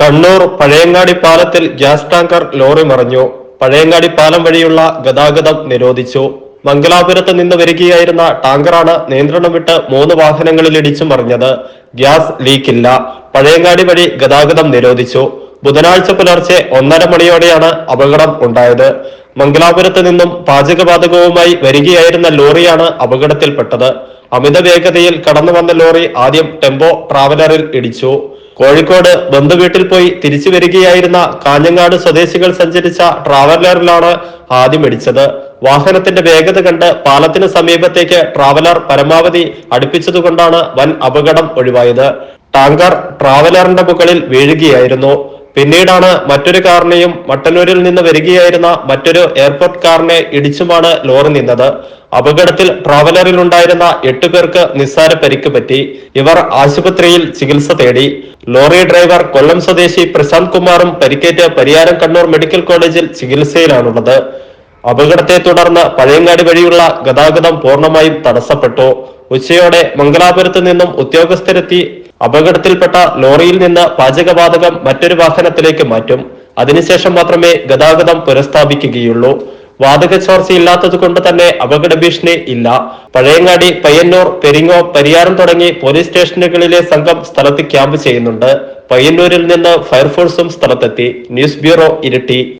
കണ്ണൂർ പഴയങ്ങാടി പാലത്തിൽ gas tanker lorry മറിഞ്ഞു. പഴയങ്ങാടി പാലം വഴിയുള്ള ഗതാഗതം നിരോധിച്ചു. മംഗലാപുരത്ത് നിന്ന് വരികയായിരുന്ന ടാങ്കറാണ് നിയന്ത്രണം വിട്ട് മൂന്ന് വാഹനങ്ങളിൽ ഇടിച്ചു മറിഞ്ഞത്. ഗ്യാസ് ലീക്കില്ല. പഴയങ്ങാടി വഴി ഗതാഗതം നിരോധിച്ചു. ബുധനാഴ്ച പുലർച്ചെ ഒന്നര മണിയോടെയാണ് അപകടം ഉണ്ടായത്. മംഗലാപുരത്ത് നിന്നും പാചകവാതകവുമായി വരികയായിരുന്ന ലോറിയാണ് അപകടത്തിൽപ്പെട്ടത്. അമിത വേഗതയിൽ കടന്നു വന്ന ലോറി ആദ്യം ടെമ്പോ ട്രാവലറിൽ ഇടിച്ചു. കോഴിക്കോട് ബന്ധുവീട്ടിൽ പോയി തിരിച്ചു വരികയായിരുന്ന കാഞ്ഞങ്ങാട് സ്വദേശികൾ സഞ്ചരിച്ച ട്രാവലറിലാണ് ആദ്യം ഇടിച്ചത്. വാഹനത്തിന്റെ വേഗത കണ്ട് പാലത്തിന് സമീപത്തേക്ക് ട്രാവലർ പരമാവധി അടുപ്പിച്ചതുകൊണ്ടാണ് വൻ അപകടം ഒഴിവായത്. ടാങ്കർ ട്രാവലറിന്റെ മുകളിൽ വീഴുകയായിരുന്നു. പിന്നീടാണ് മറ്റൊരു കാറിനെയും മട്ടന്നൂരിൽ നിന്ന് വരികയായിരുന്ന മറ്റൊരു എയർപോർട്ട് കാറിനെ ഇടിച്ചുമാണ് ലോറി നിന്നത്. അപകടത്തിൽ ട്രാവലറിൽ ഉണ്ടായിരുന്ന എട്ട് പേർക്ക് നിസ്സാര പരിക്ക് പറ്റി. ഇവർ ആശുപത്രിയിൽ ചികിത്സ തേടി. ലോറി ഡ്രൈവർ കൊല്ലം സ്വദേശി പ്രശാന്ത് കുമാറും പരിക്കേറ്റ് പരിയാരം കണ്ണൂർ മെഡിക്കൽ കോളേജിൽ ചികിത്സയിലാണുള്ളത്. അപകടത്തെ തുടർന്ന് പഴയങ്ങാടി വഴിയുള്ള ഗതാഗതം പൂർണമായും തടസ്സപ്പെട്ടു. ഉച്ചയോടെ മംഗലാപുരത്ത് നിന്നും ഉദ്യോഗസ്ഥരെത്തി അപകടത്തിൽപ്പെട്ട ലോറിയിൽ നിന്ന് പാചകവാതകം മറ്റൊരു വാഹനത്തിലേക്ക് മാറ്റും. അതിനുശേഷം മാത്രമേ ഗതാഗതം പുനഃസ്ഥാപിക്കുകയുള്ളൂ. വാതക ചോർച്ചയില്ലാത്തത് കൊണ്ട് തന്നെ അപകട ഭീഷണി ഇല്ല. പഴയങ്ങാടി പയ്യന്നൂർ പെരിങ്ങോ പരിയാരം തുടങ്ങി പോലീസ് സ്റ്റേഷനുകളിലെ സംഘം സ്ഥലത്ത് ക്യാമ്പ് ചെയ്യുന്നുണ്ട്. പയ്യന്നൂരിൽ നിന്ന് ഫയർഫോഴ്സും സ്ഥലത്തെത്തി. News bureau Iritty.